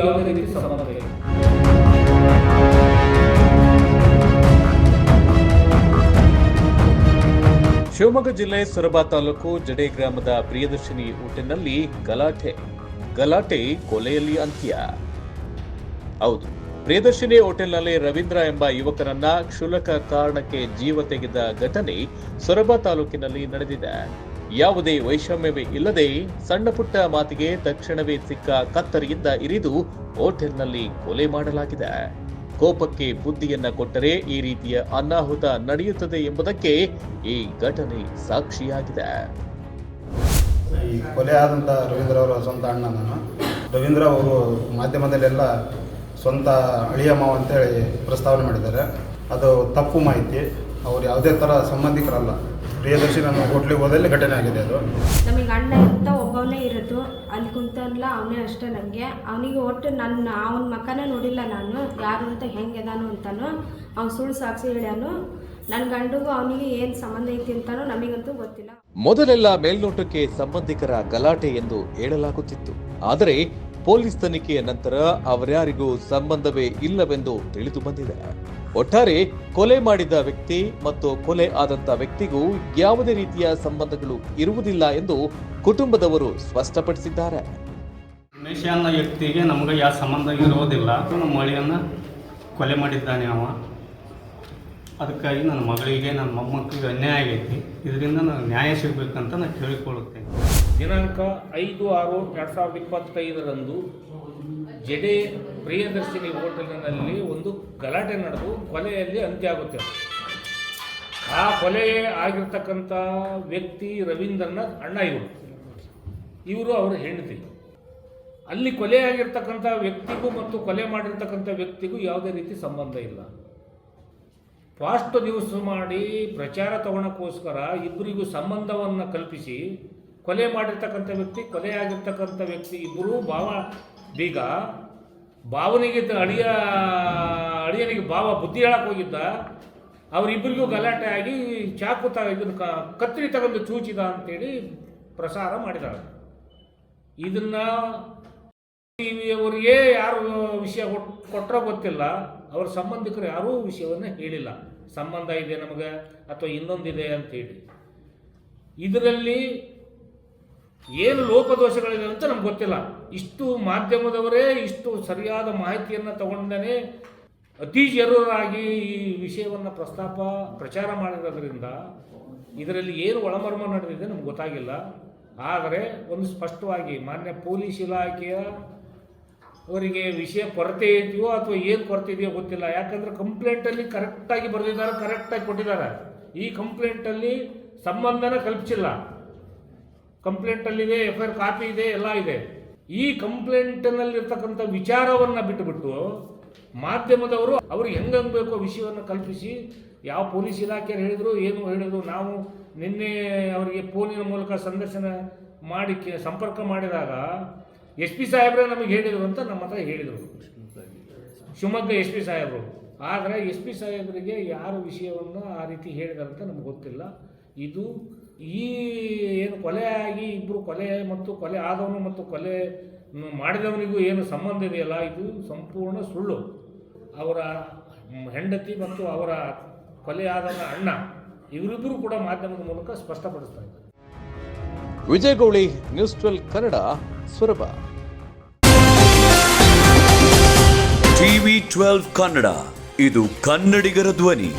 ಯಾವುದೇ ರೀತಿ ಸಂಬಂಧ ಶಿವಮೊಗ್ಗ ಜಿಲ್ಲೆ ಸೊರಬ ತಾಲೂಕು ಜಡೆ ಗ್ರಾಮದ ಪ್ರಿಯದರ್ಶಿನಿ ಊಟಿನಲ್ಲಿ ಗಲಾಟೆ ಗಲಾಟೆ ಕೊಲೆಯಲ್ಲಿ ಅಂತ್ಯ. ಹೌದು, ಪ್ರಿಯದರ್ಶಿನಿ ಹೋಟೆಲ್ನಲ್ಲಿ ರವೀಂದ್ರ ಎಂಬ ಯುವಕರನ್ನ ಕ್ಷುಲಕ ಕಾರಣಕ್ಕೆ ಜೀವ ತೆಗೆದ ಘಟನೆ ಸೊರಬ ತಾಲೂಕಿನಲ್ಲಿ ನಡೆದಿದೆ. ಯಾವುದೇ ವೈಷಮ್ಯವೇ ಇಲ್ಲದೆ ಸಣ್ಣ ಪುಟ್ಟ ಮಾತಿಗೆ ತಕ್ಷಣವೇ ಸಿಕ್ಕ ಕತ್ತರಿಯಿಂದ ಇರಿದು ಹೋಟೆಲ್ನಲ್ಲಿ ಕೊಲೆ ಮಾಡಲಾಗಿದೆ. ಕೋಪಕ್ಕೆ ಬುದ್ಧಿಯನ್ನ ಕೊಟ್ಟರೆ ಈ ರೀತಿಯ ಅನಾಹುತ ನಡೆಯುತ್ತದೆ ಎಂಬುದಕ್ಕೆ ಈ ಘಟನೆ ಸಾಕ್ಷಿಯಾಗಿದೆ. ಈ ಕೊಲೆ ಆದಂಥ ರವೀಂದ್ರ ಅವರ ಸ್ವಂತ ಅಣ್ಣ ನಾನು. ರವೀಂದ್ರ ಅವರು ಮಾಧ್ಯಮದಲ್ಲೆಲ್ಲ ಸ್ವಂತ ಅಳಿಯ ಮಾವ ಅಂತೇಳಿ ಪ್ರಸ್ತಾವನೆ ಮಾಡಿದ್ದಾರೆ. ಅದು ತಪ್ಪು ಮಾಹಿತಿ. ಅವರು ಯಾವುದೇ ಥರ ಸಂಬಂಧಿಕರಲ್ಲ. ಪ್ರಿಯದರ್ಶಿ ನನ್ನ ಹೋಟ್ಲಿಗೆ ಹೋದಲ್ಲಿ ಘಟನೆ ಆಗಿದೆ ಅದು. ನಮಗೆ ಅಣ್ಣ ಅಂತ ಒಬ್ಬವನೇ ಇರೋದು. ಅಲ್ಲಿ ಕುಂತಲ್ಲ ಅವನೇ ಅಷ್ಟೇ ನನಗೆ ಅವನಿಗೆ ಒಟ್ಟು ನನ್ನ ಅವನ ಮಕ್ಕನೇ ನೋಡಿಲ್ಲ ನಾನು. ಯಾರು ಅಂತ ಹೆಂಗೆ ಅದಾನು ಅಂತಾನು. ಅವ್ನು ಸುಳ್ಳು ಸಾಕ್ಷಿ ಹೇಳ್ಯಾನು. ನನ್ನ ಗಂಡಿಗೂ ಅವನಿಗೆ ಏನು ಸಂಬಂಧ ಐತಿ ಅಂತಾನೋ ನಮಗಂತೂ ಗೊತ್ತಿಲ್ಲ. ಮೊದಲೆಲ್ಲ ಮೇಲ್ನೋಟಕ್ಕೆ ಸಂಬಂಧಿಕರ ಗಲಾಟೆ ಎಂದು ಹೇಳಲಾಗುತ್ತಿತ್ತು. ಆದರೆ ಪೊಲೀಸ್ ತನಿಖೆಯ ನಂತರ ಅವರ್ಯಾರಿಗೂ ಸಂಬಂಧವೇ ಇಲ್ಲವೆಂದು ತಿಳಿದು ಬಂದಿದೆ. ಒಟ್ಟಾರೆ ಕೊಲೆ ಮಾಡಿದ ವ್ಯಕ್ತಿ ಮತ್ತು ಕೊಲೆ ಆದಂತ ವ್ಯಕ್ತಿಗೂ ಯಾವುದೇ ರೀತಿಯ ಸಂಬಂಧಗಳು ಇರುವುದಿಲ್ಲ ಎಂದು ಕುಟುಂಬದವರು ಸ್ಪಷ್ಟಪಡಿಸಿದ್ದಾರೆ. ಉಮೇಶ ಅನ್ನೋ ವ್ಯಕ್ತಿಗೆ ನಮಗೆ ಯಾವ ಸಂಬಂಧ ಇರೋದಿಲ್ಲ ನಮ್ಮ ಮಳಿಯನ್ನು ಕೊಲೆ ಮಾಡಿದ್ದಾನೆ ಅವ. ಅದಕ್ಕಾಗಿ ನನ್ನ ಮಗಳಿಗೆ ನನ್ನ ಮೊಮ್ಮಕ್ಕಳಿಗೆ ಅನ್ಯಾಯ ಆಗೈತಿ. ಇದರಿಂದ ನಾನು ನ್ಯಾಯ ಸಿಗಬೇಕಂತ ನಾನು ಕೇಳಿಕೊಳ್ಳುತ್ತೇನೆ. ದಿನಾಂಕ ಐದು ಆರು ಎರಡು ಸಾವಿರದ ಇಪ್ಪತ್ತೈದರಂದು ಜಡೆ ಪ್ರಿಯದರ್ಶಿನಿ ಹೋಟೆಲ್ನಲ್ಲಿ ಒಂದು ಗಲಾಟೆ ನಡೆದು ಕೊಲೆಯಲ್ಲಿ ಅಂತ್ಯ ಆಗುತ್ತೆ. ಆ ಕೊಲೆ ಆಗಿರ್ತಕ್ಕಂಥ ವ್ಯಕ್ತಿ ರವೀಂದ್ರನ ಅಣ್ಣ ಇವರು. ಇವರು ಅವರ ಹೆಂಡತಿ. ಅಲ್ಲಿ ಕೊಲೆ ಆಗಿರ್ತಕ್ಕಂಥ ವ್ಯಕ್ತಿಗೂ ಮತ್ತು ಕೊಲೆ ಮಾಡಿರ್ತಕ್ಕಂಥ ವ್ಯಕ್ತಿಗೂ ಯಾವುದೇ ರೀತಿ ಸಂಬಂಧ ಇಲ್ಲ. ಫಾಸ್ಟ್ ನ್ಯೂಸ್ ಮಾಡಿ ಪ್ರಚಾರ ತಗೊಳಕ್ಕೋಸ್ಕರ ಇಬ್ಬರಿಗೂ ಸಂಬಂಧವನ್ನು ಕಲ್ಪಿಸಿ ಕೊಲೆ ಮಾಡಿರ್ತಕ್ಕಂಥ ವ್ಯಕ್ತಿ, ಕೊಲೆ ಆಗಿರ್ತಕ್ಕಂಥ ವ್ಯಕ್ತಿ ಇಬ್ಬರೂ ಭಾವ ಬೀಗ ಭಾವನಿಗೆ ಅಡಿಯ ಅಳಿಯ, ಅಳಿಯನಿಗೆ ಭಾವ ಬುದ್ಧಿ ಹೇಳಕ್ಕೆ ಹೋಗಿದ್ದ, ಅವರಿಬ್ಬರಿಗೂ ಗಲಾಟೆ ಆಗಿ ಚಾಕು ತ ಇದನ್ನು ಕತ್ತರಿ ತಗೊಂಡು ಚೂಚಿದ ಅಂತೇಳಿ ಪ್ರಸಾರ ಮಾಡಿದಾಳೆ. ಇದನ್ನು ಅವರಿಗೆ ಯಾರು ವಿಷಯ ಕೊಟ್ಟರೋ ಗೊತ್ತಿಲ್ಲ, ಅವ್ರ ಸಂಬಂಧಿಕರು ಯಾರೂ ವಿಷಯವನ್ನು ಹೇಳಿಲ್ಲ. ಸಂಬಂಧ ಇದೆ ನಮಗೆ ಅಥವಾ ಇನ್ನೊಂದಿದೆ ಅಂತೇಳಿ. ಇದರಲ್ಲಿ ಏನು ಲೋಪದೋಷಗಳಿದೆ ಅಂತ ನಮ್ಗೆ ಗೊತ್ತಿಲ್ಲ. ಇಷ್ಟು ಮಾಧ್ಯಮದವರೇ ಇಷ್ಟು ಸರಿಯಾದ ಮಾಹಿತಿಯನ್ನು ತಗೊಂಡೇ ಅತಿ ಜರೂರಾಗಿ ಈ ವಿಷಯವನ್ನು ಪ್ರಸ್ತಾಪ, ಪ್ರಚಾರ ಮಾಡಿರೋದ್ರಿಂದ ಇದರಲ್ಲಿ ಏನು ಒಳಮರ್ಮ ನಡೆದಿದೆ ನಮ್ಗೆ ಗೊತ್ತಾಗಿಲ್ಲ. ಆದರೆ ಒಂದು ಸ್ಪಷ್ಟವಾಗಿ ಮಾನ್ಯ ಪೊಲೀಸ್ ಇಲಾಖೆಯ ಅವರಿಗೆ ವಿಷಯ ಕೊರತೆ ಇದೆಯೋ ಅಥವಾ ಏನು ಕೊರತೆ ಇದೆಯೋ ಗೊತ್ತಿಲ್ಲ. ಯಾಕಂದರೆ ಕಂಪ್ಲೇಂಟಲ್ಲಿ ಕರೆಕ್ಟಾಗಿ ಬರೆದಿದ್ದಾರೆ ಕರೆಕ್ಟಾಗಿ ಕೊಟ್ಟಿದ್ದಾರೆ. ಈ ಕಂಪ್ಲೇಂಟಲ್ಲಿ ಸಂಬಂಧನ ಕಲ್ಪಿಸಿಲ್ಲ. ಕಂಪ್ಲೇಂಟಲ್ಲಿದೆ ಎಫ್ ಐ ಆರ್ ಕಾಪಿ ಇದೆ, ಎಲ್ಲ ಇದೆ. ಈ ಕಂಪ್ಲೇಂಟ್ನಲ್ಲಿರ್ತಕ್ಕಂಥ ವಿಚಾರವನ್ನು ಬಿಟ್ಟುಬಿಟ್ಟು ಮಾಧ್ಯಮದವರು ಅವ್ರಿಗೆ ಹೆಂಗಂಗೆ ಬೇಕೋ ವಿಷಯವನ್ನು ಕಲ್ಪಿಸಿ, ಯಾವ ಪೊಲೀಸ್ ಇಲಾಖೆಯವ್ರು ಹೇಳಿದ್ರು, ಏನು ಹೇಳಿದ್ರು, ನಾವು ನಿನ್ನೆ ಅವರಿಗೆ ಫೋನಿನ ಮೂಲಕ ಸಂದರ್ಶನ ಮಾಡಿ ಸಂಪರ್ಕ ಮಾಡಿದಾಗ ಎಸ್ ಪಿ ಸಾಹೇಬ್ರೆ ನಮಗೆ ಹೇಳಿದರು ಅಂತ ನಮ್ಮ ಹತ್ರ ಹೇಳಿದರು. ಶಿವಮೊಗ್ಗ ಎಸ್ ಪಿ ಸಾಹೇಬರು. ಆದರೆ ಎಸ್ ಪಿ ಸಾಹೇಬರಿಗೆ ಯಾರು ವಿಷಯವನ್ನು ಆ ರೀತಿ ಹೇಳಿದಾರಂತ ನಮ್ಗೆ ಗೊತ್ತಿಲ್ಲ. ಇದು ಈ ಏನು ಕೊಲೆ ಆಗಿ ಇಬ್ಬರು ಕೊಲೆ ಮತ್ತು ಕೊಲೆ ಆದವನು ಮತ್ತು ಕೊಲೆ ಮಾಡಿದವನಿಗೂ ಏನು ಸಂಬಂಧ ಇದೆಯಲ್ಲ ಇದು ಸಂಪೂರ್ಣ ಸುಳ್ಳು. ಅವರ ಹೆಂಡತಿ ಮತ್ತು ಅವರ ಕೊಲೆ ಆದವನ ಅಣ್ಣ ಇವರಿಬ್ಬರು ಕೂಡ ಮಾಧ್ಯಮದ ಮೂಲಕ ಸ್ಪಷ್ಟಪಡಿಸ್ತಾ ಇದ್ದಾರೆ. Vijay Gowli news twelve Kannada Soraba. TV twelve Kannada ಇದು ಕನ್ನಡಿಗರ ಧ್ವನಿ.